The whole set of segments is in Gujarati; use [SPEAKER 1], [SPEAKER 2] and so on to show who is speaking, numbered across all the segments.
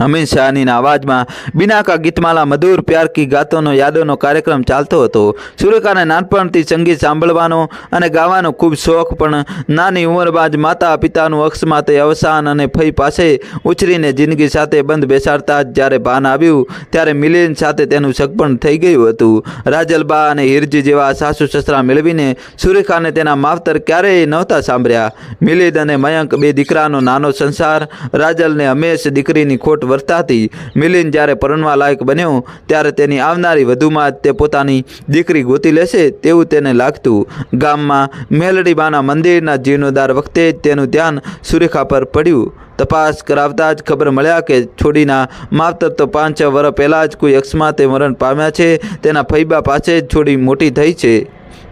[SPEAKER 1] અમિત શાહની અવાજમાં બિના કા ગીતમાલા મધુર પ્યાર કી ગાતોનો, યાદોનો કાર્યક્રમ ચાલતો હતો. સુરેખાને નાનપણથી સંગીત સાંભળવાનો અને ગાવાનો ખૂબ શોખ, પણ નાની ઉંમર બાદ માતા પિતાનું અકસ્માતે અવસાન અને ફઈ પાસે ઉછરીને જિંદગી સાથે બંધ બેસાડતા જ જ્યારે ભાન આવ્યું, ત્યારે મિલિંદ સાથે તેનું સગપણ થઈ ગયું હતું. રાજલબા અને હિરજી જેવા સાસુ સસરા મેળવીને સુરેખાને તેના માવતર ક્યારેય નહોતા સાંભળ્યા. મિલિદ અને મયંક બે દીકરાનો નાનો સંસાર, રાજલને હંમેશ દીકરીની ખોટ વર્તાતી મિલિંદ જ્યારે પરણવા લાયક બન્યો, ત્યારે તેની આવનારી વધુમાં તે પોતાની દીકરી ગોતી લેશે તેવું તેને લાગતું. ગામમાં મેલડીબાના મંદિરના જીર્ણોદ્ધાર વખતે તેનું ધ્યાન સુરેખા પર પડ્યું. તપાસ કરાવતા જ ખબર મળ્યા કે છોડીના માવતર તો પાંચ વર્ષ પહેલાં જ કોઈ અકસ્માતે મરણ પામ્યા છે, તેના ફૈબા પાસે જ છોડી મોટી થઈ છે.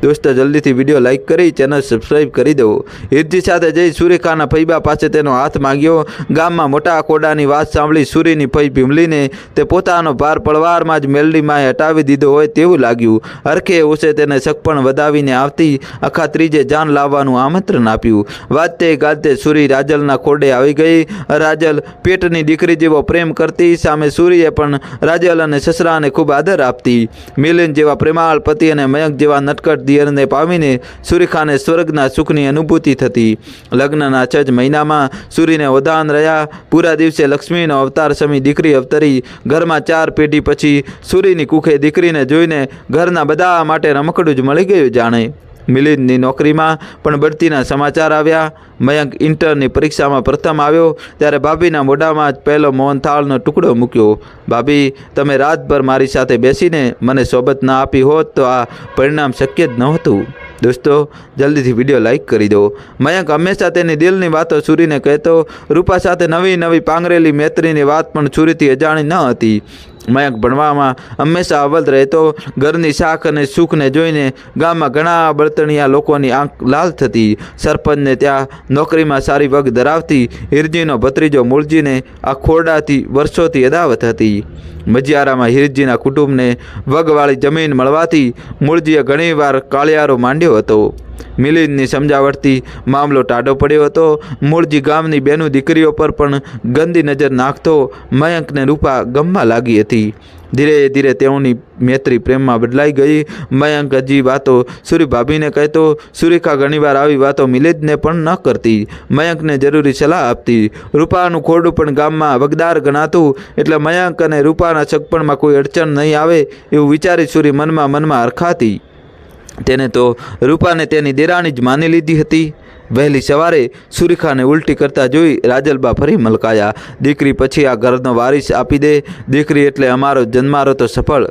[SPEAKER 1] દોસ્તો, જલ્દીથી વીડિયો લાઇક કરી, ચેનલ સબસ્ક્રાઈબ કરી દો હિરજી સાથે જઈ સુરેખાના ફૈબા પાસે તેનો હાથ માંગ્યો. ગામમાં મોટા કોડાની વાત સાંભળી સુરીની ફઈ ભીમલીને તે પોતાનો ભાર પળવારમાં જ મેલડીમાં હટાવી દીધો હોય તેવું લાગ્યું. હરખે ઉસે તેને સગપણ વધાવીને આવતી આખા ત્રીજે જાન લાવવાનું આમંત્રણ આપ્યું. વાતે ગાતે સુરી રાજલના ખોડે આવી ગઈ. રાજલ પેટની દીકરી જેવો પ્રેમ કરતી, સામે સુરીએ પણ રાજલ અને સસરાને ખૂબ આદર આપતી. મિલિન જેવા પ્રેમાળ પતિ અને મયંક જેવા નટકટ દિયરને પામીને સુરેખાને સ્વર્ગના સુખની અનુભૂતિ થતી. લગ્નના છ જ મહિનામાં સૂર્યને વધાન રહ્યા. પૂરા દિવસે લક્ષ્મીનો અવતાર સમી દીકરી અવતરી. ઘરમાં ચાર પેઢી પછી સૂર્યની કુખે દીકરીને જોઈને ઘરના બધા માટે રમકડું જ મળી ગયું જાણે. મિલિંદની નોકરીમાં પણ બઢતીના સમાચાર આવ્યા. મયંક ઇન્ટરની પરીક્ષામાં પ્રથમ આવ્યો, ત્યારે ભાભીના મોઢામાં જ પહેલો મોહનથાળનો ટુકડો મૂક્યો. ભાભી, તમે રાતભર મારી સાથે બેસીને મને સોબત ના આપી હોત તો આ પરિણામ શક્ય જ નહોતું. દોસ્તો, જલ્દીથી વીડિયો લાઇક કરી દો. મયંક હંમેશા તેની દિલની વાતો છુરીને કહેતો, રૂપા સાથે નવી નવી પાંગરેલી મૈત્રીની વાત પણ છુરીથી અજાણી ન હતી. મયંક ભણવામાં હંમેશા અવ્વલ રહેતો, ઘરની શાખ અને સુખને જોઈને ગામમાં ઘણા બળતણિયા લોકોની આંખ લાલ થતી. સરપંચને ત્યાં નોકરીમાં સારી વગ ધરાવતી. હિરજીનો ભત્રીજો મૂળજીને આ ખોરડાથી વર્ષોથી અદાવત હતી. મજિયારામાં હિરજીના કુટુંબને વગવાળી જમીન મળવાથી મૂળજીએ ઘણીવાર કાળિયારો માંડ્યો હતો. મિલિંદની સમજાવટથી મામલો ટાઢો પડ્યો હતો. મૂળજી ગામની બેનું દીકરીઓ પર પણ ગંદી નજર નાખતો મયંકને રૂપા ગમવા લાગી હતી. ધીરે ધીરે તેઓની મૈત્રી પ્રેમમાં બદલાઈ ગઈ. મયંક હજી વાતો સુરી ભાભીને કહેતો, સુરેખા ઘણીવાર આવી વાતો મિલિદને પણ ન કરતી. મયંકને જરૂરી સલાહ આપતી. રૂપાનું ખોરડું પણ ગામમાં વગદાર ગણાતું. એટલે મયંક અને રૂપાના છગપણમાં કોઈ અડચણ નહીં આવે એવું વિચારી સુરી મનમાં મનમાં હરખાતી. તેને તો રૂપાને તેની દેરાણી જ માની લીધી હતી. વહેલી સવારે સુરેખાને ઉલટી કરતા જોઈ રાજલબા ફરી મલકાયા. દીકરી પછી આ ઘરનો વારિસ આપી દે. દીકરી એટલે અમારો જન્મારો તો સફળ.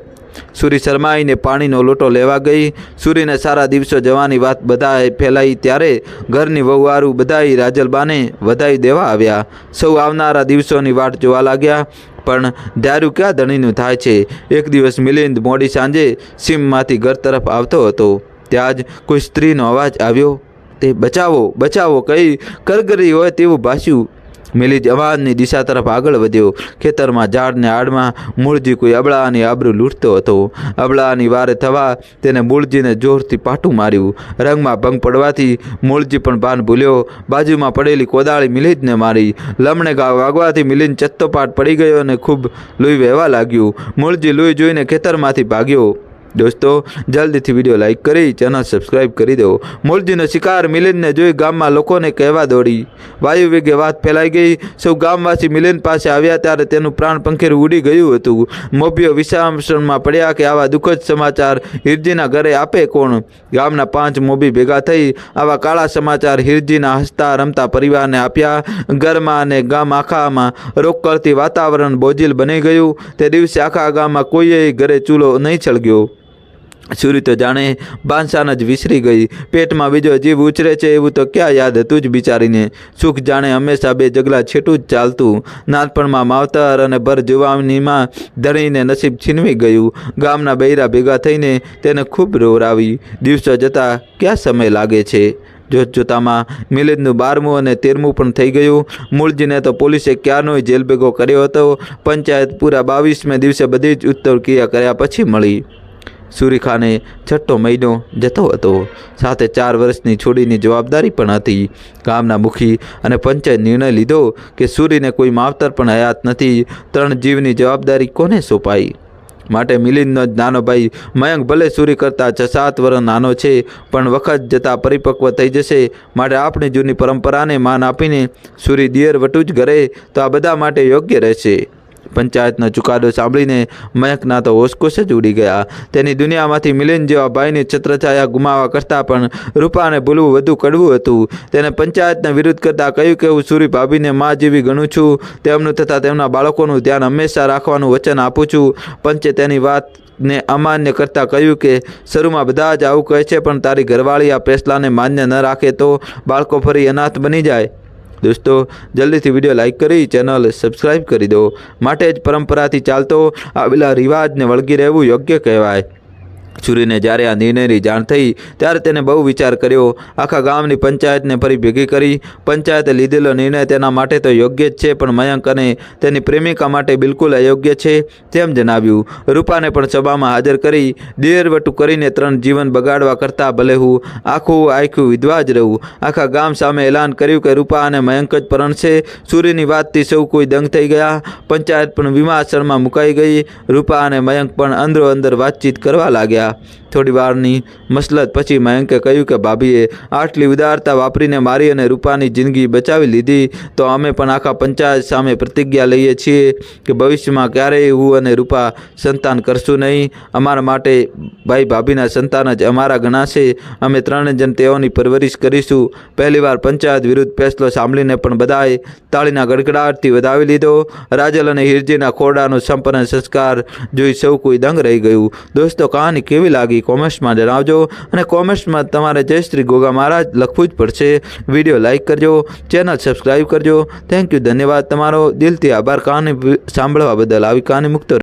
[SPEAKER 1] સુરી શરમાઈને પાણીનો લોટો લેવા ગઈ. સુરીને સારા દિવસો જવાની વાત બધાએ ફેલાઈ ત્યારે ઘરની વહુવારું બધાએ રાજલબાને વધાઈ દેવા આવ્યા. સૌ આવનારા દિવસોની વાટ જોવા લાગ્યા, પણ ધાર્યું ક્યાં ધણીનું થાય છે? એક દિવસ મિલિંદ મોડી સાંજે સીમમાંથી ઘર તરફ આવતો હતો. ત્યાં જ કોઈ સ્ત્રીનો અવાજ આવ્યો, તે બચાવો બચાવો, કહી કરગરી હોય તેવું ભાષ્યું મિલિજ અવાજની દિશા તરફ આગળ વધ્યો. ખેતરમાં ઝાડને આડમાં મૂળજી કોઈ અબળાની આબરૂ લૂંટતો હતો. અબળાની વારે થવા તેને મૂળજીને જોરથી પાટું માર્યું. રંગમાં ભંગ પડવાથી મૂળજી પણ ભાન ભૂલ્યો. બાજુમાં પડેલી કોદાળી મિલિજને મારી. લમણે વાગવાથી મિલિન ચત્તોપાટ પડી ગયો અને ખૂબ લોહી વહેવા લાગ્યું. મૂળજી લોહી જોઈને ખેતરમાંથી ભાગ્યો. દોસ્તો, જલ્દીથી વીડિયો લાઇક કરી, ચેનલ સબસ્ક્રાઈબ કરી દો મૂળજીનો શિકાર મિલિનને જોઈ ગામમાં લોકોને કહેવા દોડી. વાયુ વેગે વાત ફેલાઈ ગઈ. સૌ ગામવાસી મિલિન પાસે આવ્યા ત્યારે તેનું પ્રાણ પંખેરું ઉડી ગયું હતું. મોભીઓ વિષામસણમાં પડ્યા કે આવા દુઃખદ સમાચાર હિરજીના ઘરે આપે કોણ? ગામના પાંચ મોભી ભેગા થઈ આવા કાળા સમાચાર હિરજીના હસતા રમતા પરિવારને આપ્યા. ઘરમાં અને ગામ આખામાં રોગ કરતી વાતાવરણ બોજિલ બની ગયું. તે દિવસે આખા ગામમાં કોઈએ ઘરે ચૂલો નહીં સળગ્યો સુરી તો જાણે બાંસાન જ વિસરી ગઈ. પેટમાં બીજો જીવ ઉછરે છે એવું તો ક્યાં યાદ? હતું જ બિચારીને. સુખ જાણે હંમેશા બે જગલા છેટું જ ચાલતું. નાનપણમાં માવતર અને ભર જુવાનીમાં ધણીને નસીબ છીનવી ગયું. ગામના બૈરા ભેગા થઈને તેને ખૂબ રોવરાવી. દિવસો જતાં ક્યાં સમય લાગે છે? જોત જોતામાં મિલિંદનું બારમું અને તેરમું પણ થઈ ગયું. મૂળજીને તો પોલીસે ક્યારનોય જેલ ભેગો કર્યો હતો? પંચાયત પૂરા બાવીસમે દિવસે બધી જ ઉત્તર ક્રિયા કર્યા પછી મળી. સુરીખાને છઠ્ઠો મહિનો જતો હતો. સાથે ચાર વર્ષની છોડીની જવાબદારી પણ હતી. ગામના મુખી અને પંચે નિર્ણય લીધો કે સૂરીને કોઈ માવતર પણ હયાત નથી. ત્રણ જીવની જવાબદારી કોને સોંપાઈ? માટે મિલિંદનો જ નાનો ભાઈ, મયંક ભલે સૂરી કરતાં છ સાત વર્ષ નાનો છે, પણ વખત જતાં પરિપક્વ થઈ જશે. માટે આપણી જૂની પરંપરાને માન આપીને સૂરી દિયર વટું જ ઘરે. તો આ બધા માટે યોગ્ય રહેશે. પંચાયતનો ચુકાદો સાંભળીને મયંકના તો હોશકોશ જ ઉડી ગયા. તેની દુનિયામાંથી મિલિંદ જેવા ભાઈની છત્રછાયા ગુમાવવા કરતાં પણ રૂપાને ભૂલવું વધુ કડવું હતું. તેને પંચાયતને વિરુદ્ધ કરતાં કહ્યું કે હું સુરી ભાભીને મા જેવી ગણું છું. તેમનું તથા તેમના બાળકોનું ધ્યાન હંમેશા રાખવાનું વચન આપું છું. પંચે તેની વાત ને અમાન્ય કરતાં કહ્યું કે, શરૂમાં બધા જ આવું કહે છે, પણ તારી ઘરવાળી આ ફેસલાને માન્ય ન રાખે તો બાળકો ફરી અનાથ બની જાય. દોસ્તો, જલ્દીથી વીડિયો લાઇક કરી, ચેનલ સબસ્ક્રાઈબ કરી દો. માટે જ પરંપરાથી ચાલતો આવેલા રિવાજને વળગી રહેવું યોગ્ય કહેવાય. છુરીને જ્યારે આ નિર્ણયની જાણ થઈ, ત્યારે તેને બહુ વિચાર કર્યો. આખા ગામની પંચાયતને ફરી ભેગી કરી. પંચાયતે લીધેલો નિર્ણય તેના માટે તો યોગ્ય જ છે, પણ મયંક અને તેની પ્રેમિકા માટે બિલકુલ અયોગ્ય છે તેમ જણાવ્યું. રૂપાને પણ સભામાં હાજર કરી, દેરવટું કરીને ત્રણ જીવન બગાડવા કરતાં ભલે હું આખું આખું વિધવા જ રહું. આખા ગામ સામે એલાન કર્યું કે રૂપા અને મયંક જ પરણશે. સૂર્યની વાતથી સૌ કોઈ દંગ થઈ ગયા. પંચાયત પણ વિમાસણમાં મુકાઈ ગઈ. રૂપા અને મયંક પણ અંદરો અંદર વાતચીત કરવા લાગ્યા. થોડી વારની મસલત. પછી મયંકે કહ્યું કે, ભાભીએ, આટલી ઉદારતા વાપરીને મારી અને રૂપાની જિંદગી બચાવી લીધી, તો અમે પણ આખા પંચાયત સામે પ્રતિજ્ઞા લઈએ છીએ કે ભવિષ્યમાં ક્યારેય હું અને રૂપા સંતાન કરશું નહીં. અમારા માટે ભાઈ ભાભીના સંતાન જ અમારા ગણાશે. અમે ત્રણે જણ તેઓની પરવરિશ કરીશું. પહેલીવાર પંચાયત વિરુદ્ધ ફેસલો સાંભળીને પણ બધાએ તાળીના ગડગડાટથી વધાવી લીધો. રાજલ અને હિરજીના ખોરડાનો સંપન્ન સંસ્કાર જોઈ સૌ કોઈ દંગ રહી ગયું. દોસ્તો, કહાની કેવી લાગી કોમેન્ટ્સમાં જણાવજો અને કોમેન્ટ્સમાં તમારે જય શ્રી ગોગા મહારાજ લખવું જ પડશે. વીડિયો લાઇક કરજો, ચેનલ સબસ્ક્રાઈબ કરજો. થેન્ક યુ ધન્યવાદ તમારો. દિલથી આભાર કહાની સાંભળવા બદલ આવી કહાની મુક્ત